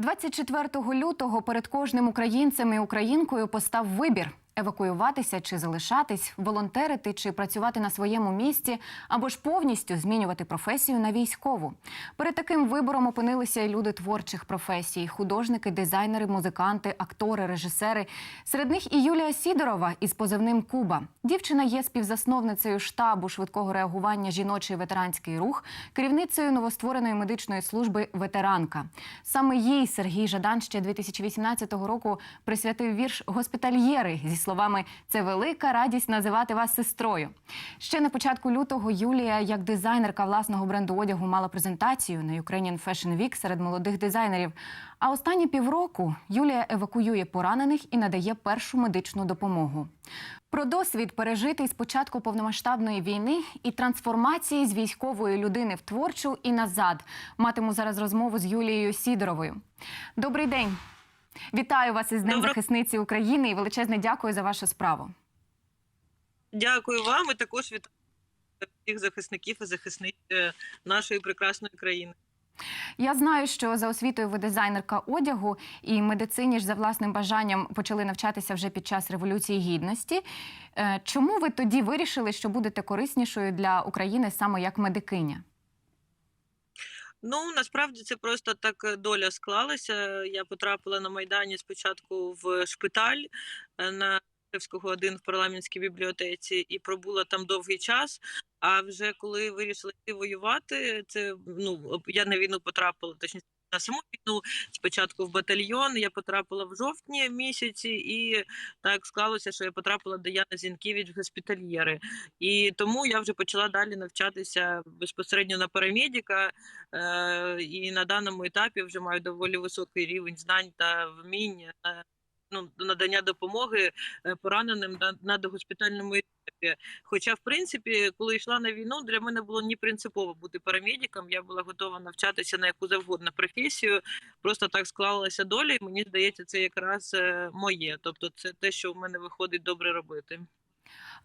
24 лютого перед кожним українцем і українкою постав вибір. Евакуюватися чи залишатись, волонтерити чи працювати на своєму місці, або ж повністю змінювати професію на військову. Перед таким вибором опинилися і люди творчих професій: художники, дизайнери, музиканти, актори, режисери. Серед них і Юлія Сідорова із позивним Куба. Дівчина є співзасновницею штабу швидкого реагування жіночий ветеранський рух, керівницею новоствореної медичної служби Ветеранка. Саме їй Сергій Жадан ще 2018 року присвятив вірш Госпітальєри зі словами Це велика радість називати вас сестрою. Ще на початку лютого Юлія, як дизайнерка власного бренду одягу, мала презентацію на Ukrainian Fashion Week серед молодих дизайнерів. А останні півроку Юлія евакуює поранених і надає першу медичну допомогу. Про досвід пережитий з початку повномасштабної війни і трансформації з військової людини в творчу і назад матиму зараз розмову з Юлією Сідоровою. Добрий день. Вітаю вас із Днем Доброго- захисниці України і величезне дякую за вашу справу. Дякую вам і також вітаю всіх захисників і захисниць е, нашої прекрасної країни. Я знаю, що за освітою ви дизайнерка одягу і медицині ж за власним бажанням почали навчатися вже під час революції гідності. Е, Чому ви тоді вирішили, що будете кориснішою для України саме як медикиня? Ну насправді це просто так е, доля склалася. Я потрапила на майдані спочатку в шпиталь е, на Шевського 1 в парламентській бібліотеці і пробула там довгий час. А вже коли вирішила йти воювати, це ну я на війну потрапила, точніше на саму війну. Спочатку в батальйон. Я потрапила в жовтні місяці, і так склалося, що я потрапила до Яни Зінківіч в госпітальєри. І тому я вже почала далі навчатися безпосередньо на парамедика. Е, і на даному етапі вже маю доволі високий рівень знань та вмінь на ну, надання допомоги е, пораненим на, на догоспітальному етапі. Хоча, в принципі, коли йшла на війну, для мене було не принципово бути парамедиком. Я була готова навчатися на яку завгодно професію. Просто так склалася доля, і мені здається, це якраз е, моє. Тобто, це те, що в мене виходить добре робити.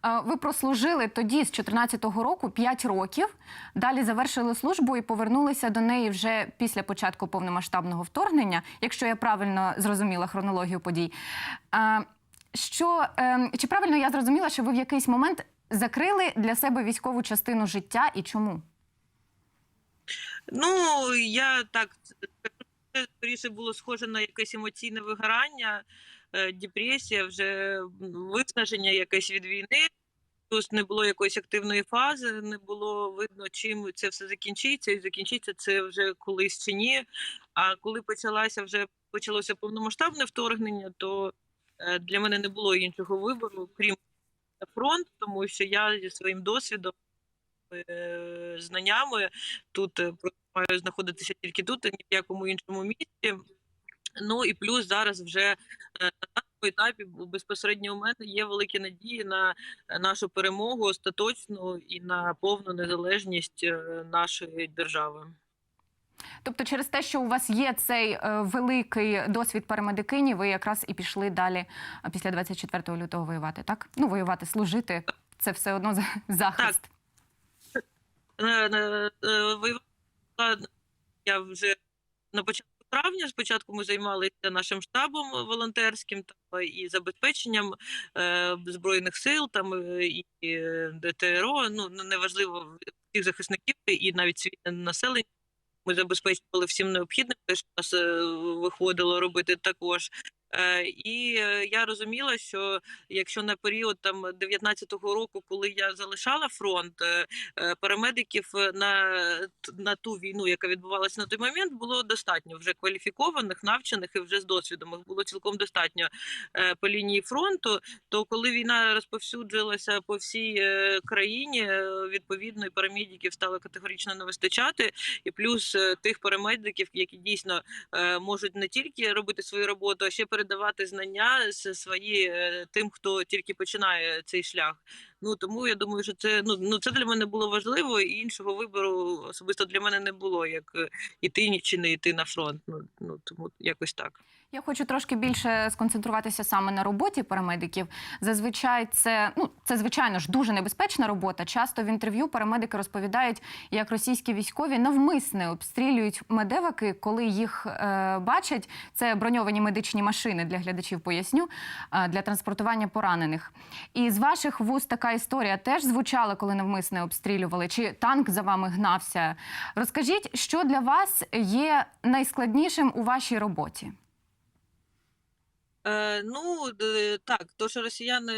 Е, Ви прослужили тоді з 14-го року 5 років. Далі завершили службу і повернулися до неї вже після початку повномасштабного вторгнення, якщо я правильно зрозуміла хронологію подій. Е, Що е, чи правильно я зрозуміла, що ви в якийсь момент закрили для себе військову частину життя і чому? Ну, я так скоріше було схоже на якесь емоційне вигорання, депресія, вже виснаження якесь від війни. Плюс не було якоїсь активної фази, не було видно, чим це все закінчиться, і закінчиться це вже колись чи ні. А коли почалася вже почалося повномасштабне вторгнення, то е, для мене не було іншого вибору, крім на фронт, тому що я зі своїм досвідом, е, знаннями тут е, маю знаходитися тільки тут, а ні в якому іншому місці. Ну і плюс зараз вже е, на даному етапі безпосередньо у мене є великі надії на е, нашу перемогу остаточну і на повну незалежність е, нашої держави. Тобто, через те, що у вас є цей великий досвід парамедикині, ви якраз і пішли далі після 24 лютого воювати, так? Ну, воювати, служити це все одно захист. Воювала я вже на початку травня. Спочатку ми займалися нашим штабом волонтерським та і забезпеченням е, збройних сил, там е, і е, ДТРО. Ну неважливо всіх захисників і навіть цивільне населення. Ми забезпечували всім необхідним, те, що нас е, виходило робити також. Е, І е, я розуміла, що якщо на період там 19-го року, коли я залишала фронт, е, парамедиків на, на ту війну, яка відбувалася на той момент, було достатньо вже кваліфікованих, навчених і вже з досвідом. Їх було цілком достатньо по лінії фронту. То коли війна розповсюджилася по всій країні, відповідно і парамедиків стало категорично не вистачати, і плюс тих парамедиків, які дійсно можуть не тільки робити свою роботу, а ще передавати знання свої е, тим, хто тільки починає цей шлях. Ну тому я думаю, що це ну, ну це для мене було важливо, і іншого вибору особисто для мене не було, як е, іти чи не йти на фронт. Ну ну тому якось так. Я хочу трошки більше сконцентруватися саме на роботі парамедиків. Зазвичай це ну Це звичайно ж дуже небезпечна робота. Часто в інтерв'ю парамедики розповідають, як російські військові навмисне обстрілюють медеваки, коли їх е, бачать. Це броньовані медичні машини для глядачів. Поясню е, для транспортування поранених. І з ваших вуст така історія теж звучала, коли навмисне обстрілювали. Чи танк за вами гнався? Розкажіть, що для вас є найскладнішим у вашій роботі? Е, ну, так, то, що росіяни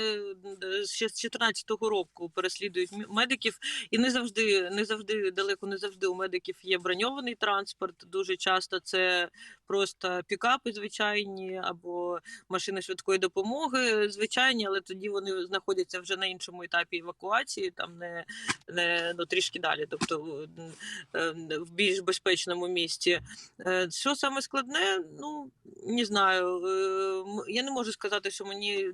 ще з 14-го року переслідують медиків, і не завжди, не завжди, далеко не завжди у медиків є броньований транспорт. Дуже часто це просто пікапи звичайні або машини швидкої допомоги звичайні, але тоді вони знаходяться вже на іншому етапі евакуації, там не, не ну, трішки далі, тобто е, в більш безпечному місці. Е, Що саме складне? Ну не знаю. Я не можу сказати, що мені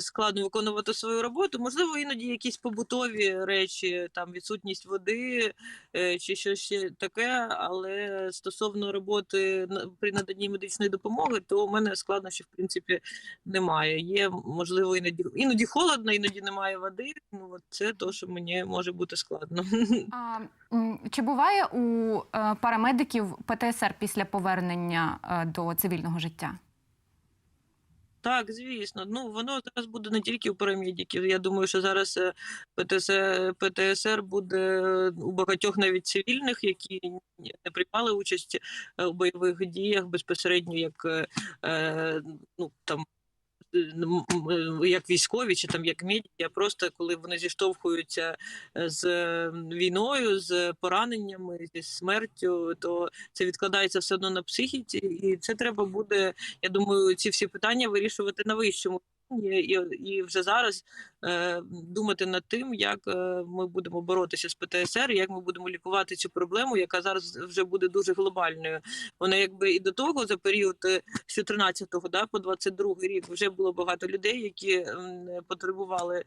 складно виконувати свою роботу. Можливо, іноді якісь побутові речі, там відсутність води е, чи щось таке. Але стосовно роботи при наданні медичної допомоги, то у мене складнощів в принципі немає. Є можливо іноді іноді холодно, іноді немає води. Ну це то, що мені може бути складно. А, чи буває у е, парамедиків ПТСР після повернення е, до цивільного життя? Так, звісно. Ну воно зараз буде не тільки у парамедиків. Я думаю, що зараз ПТС, ПТСР, буде у багатьох навіть цивільних, які не приймали участь е, у бойових діях безпосередньо як е, е, ну там. Е, Як військові чи там як медики, а просто коли вони зіштовхуються е, з війною, з пораненнями, зі смертю, то це відкладається все одно на психіці, і це треба буде я думаю, ці всі питання вирішувати на вищому і, і вже зараз е, думати над тим, як е, ми будемо боротися з ПТСР, як ми будемо лікувати цю проблему, яка зараз вже буде дуже глобальною. Вона якби і до того за період е, з 14-го да, по 22-й рік вже було багато людей, які потребували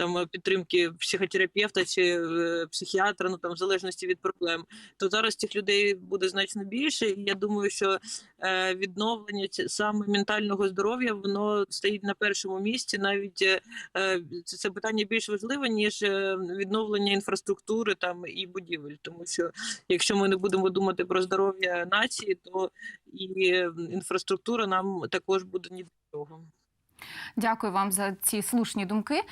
там е, підтримки психотерапевта чи е, психіатра, ну там в залежності від проблем. То зараз цих людей буде значно більше, і я думаю, що е, відновлення саме ментального здоров'я воно стоїть на першому місці. Навіть е, е, це, питання більш важливе ніж е, відновлення інфраструктури там і будівель. Тому що якщо ми не будемо думати про здоров'я нації, то і інфраструктура нам також буде ні до чого. Дякую вам за ці слушні думки.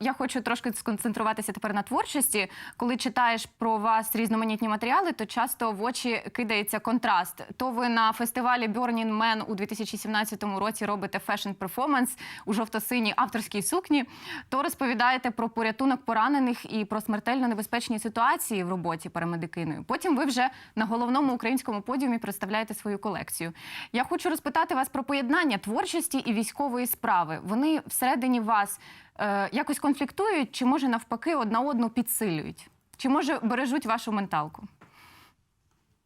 Я хочу трошки сконцентруватися тепер на творчості. Коли читаєш про вас різноманітні матеріали, то часто в очі кидається контраст. То ви на фестивалі Burning Man у 2017 році робите фешн перформанс у жовто-синій авторській сукні, то розповідаєте про порятунок поранених і про смертельно небезпечні ситуації в роботі парамедикиною. Потім ви вже на головному українському подіумі представляєте свою колекцію. Я хочу розпитати вас про поєднання творчості і військової справи. Вони всередині вас е, якось конфліктують, чи може навпаки одна одну підсилюють? Чи може бережуть вашу менталку?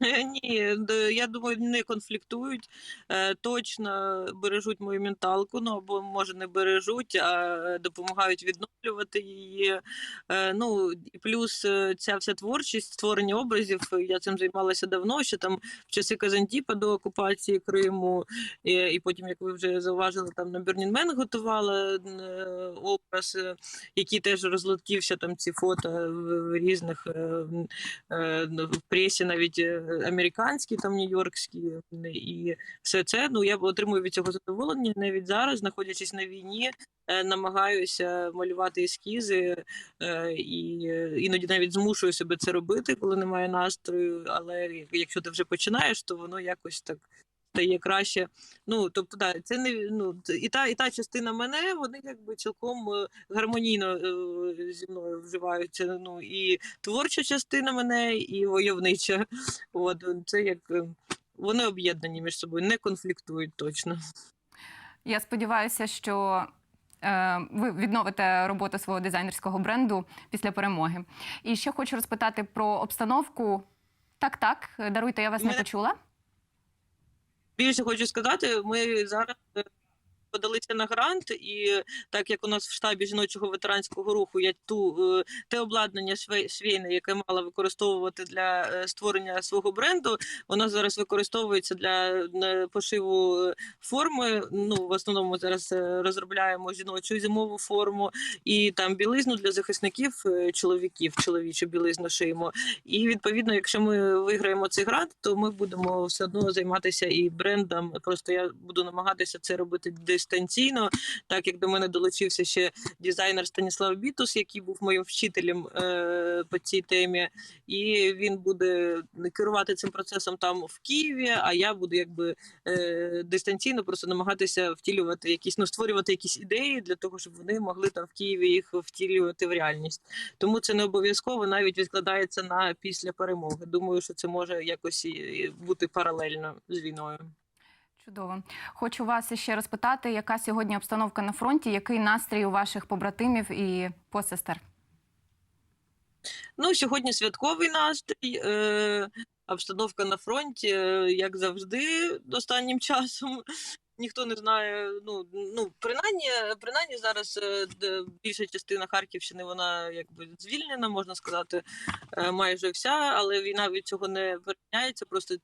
Ні, я думаю, не конфліктують, е, точно бережуть мою менталку, ну або може не бережуть, а допомагають відновлювати її. Е, Ну і плюс е, ця вся творчість, створення образів. Я цим займалася давно, ще там в часи Казантіпа до окупації Криму, і, і потім, як ви вже зауважили, там на Burning готувала образ, який теж розлетівся там ці фото в, різних в пресі, навіть американські, там нью-йоркські, і все це. Ну я отримую від цього задоволення. Навіть зараз, знаходячись на війні, е, намагаюся малювати ескізи, е, і е, іноді навіть змушую себе це робити, коли немає настрою. Але якщо ти вже починаєш, то воно якось так. Стає краще. Ну тобто, да, це не ну і та і та частина мене, вони якби цілком е, гармонійно е, зі мною вживаються. Ну і творча частина мене, і войовнича. От це як е, вони об'єднані між собою, не конфліктують точно. Я сподіваюся, що е, ви відновите роботу свого дизайнерського бренду після перемоги. І ще хочу розпитати про обстановку. Так, так, даруйте, я вас не почула. Більше хочу сказати, ми зараз е, подалися на грант, і так як у нас в штабі жіночого ветеранського руху є ту е, те обладнання швей- швейне, яке мала використовувати для е, створення свого бренду, воно зараз використовується для е, пошиву форми. Ну в основному зараз розробляємо жіночу зимову форму, і там білизну для захисників чоловіків, чоловічу білизну шиємо. І відповідно, якщо ми виграємо цей грант, то ми будемо все одно займатися і брендом. Просто я буду намагатися це робити дистанційно, так як до мене долучився ще дизайнер Станіслав Бітус, який був моїм вчителем е, по цій темі, і він буде керувати цим процесом там в Києві. А я буду якби е, дистанційно просто намагатися втілювати якісь, ну створювати якісь ідеї для того, щоб вони могли там в Києві їх втілювати в реальність. Тому це не обов'язково навіть відкладається на після перемоги. Думаю, що це може якось і бути паралельно з війною. Чудово. Хочу вас ще розпитати, яка сьогодні обстановка на фронті, який настрій у ваших побратимів і посестер? Ну, сьогодні святковий настрій. Е, обстановка на фронті, е, як завжди, останнім часом. Ніхто не знає. Ну, ну принаймні, принаймні зараз е, більша частина Харківщини вона якби звільнена, можна сказати, е, майже вся, але війна від цього не перейняється. Просто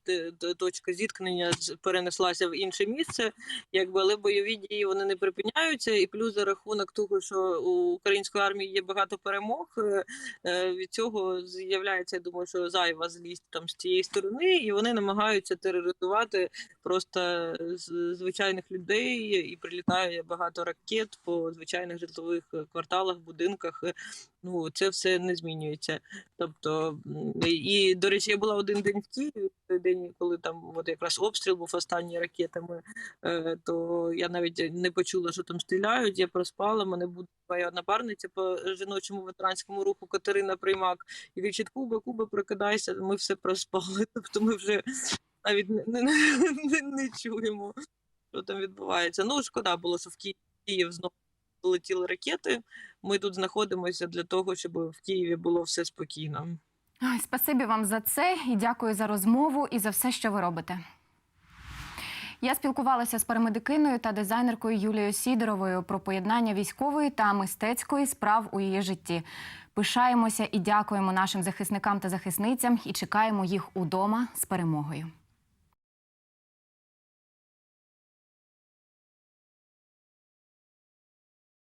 точка зіткнення перенеслася в інше місце, якби але бойові дії вони не припиняються. І плюс за рахунок того, що у української армії є багато перемог. е, від цього з'являється, я думаю, що зайва злість там з цієї сторони, і вони намагаються тероризувати просто з- звичайних людей, і прилітає багато ракет по звичайних житлових е, кварталах, будинках. Е, Ну це все не змінюється. Тобто, і до речі, я була один день в Києві, той день, коли там от якраз обстріл був останній ракетами, е, то я навіть не почула, що там стріляють. Я проспала. Мене буде моя напарниця по жіночому ветеранському руху Катерина Приймак. І кричить, Куба, Куба, прокидайся. Ми все проспали. Тобто ми вже навіть не, не, не, не чуємо, що там відбувається. Ну, шкода було, що в Ки- Київ знову полетіли ракети. Ми тут знаходимося для того, щоб в Києві було все спокійно. Спасибі вам за це і дякую за розмову і за все, що ви робите. Я спілкувалася з парамедикиною та дизайнеркою Юлією Сідоровою про поєднання військової та мистецької справ у її житті. Пишаємося і дякуємо нашим захисникам та захисницям і чекаємо їх удома з перемогою.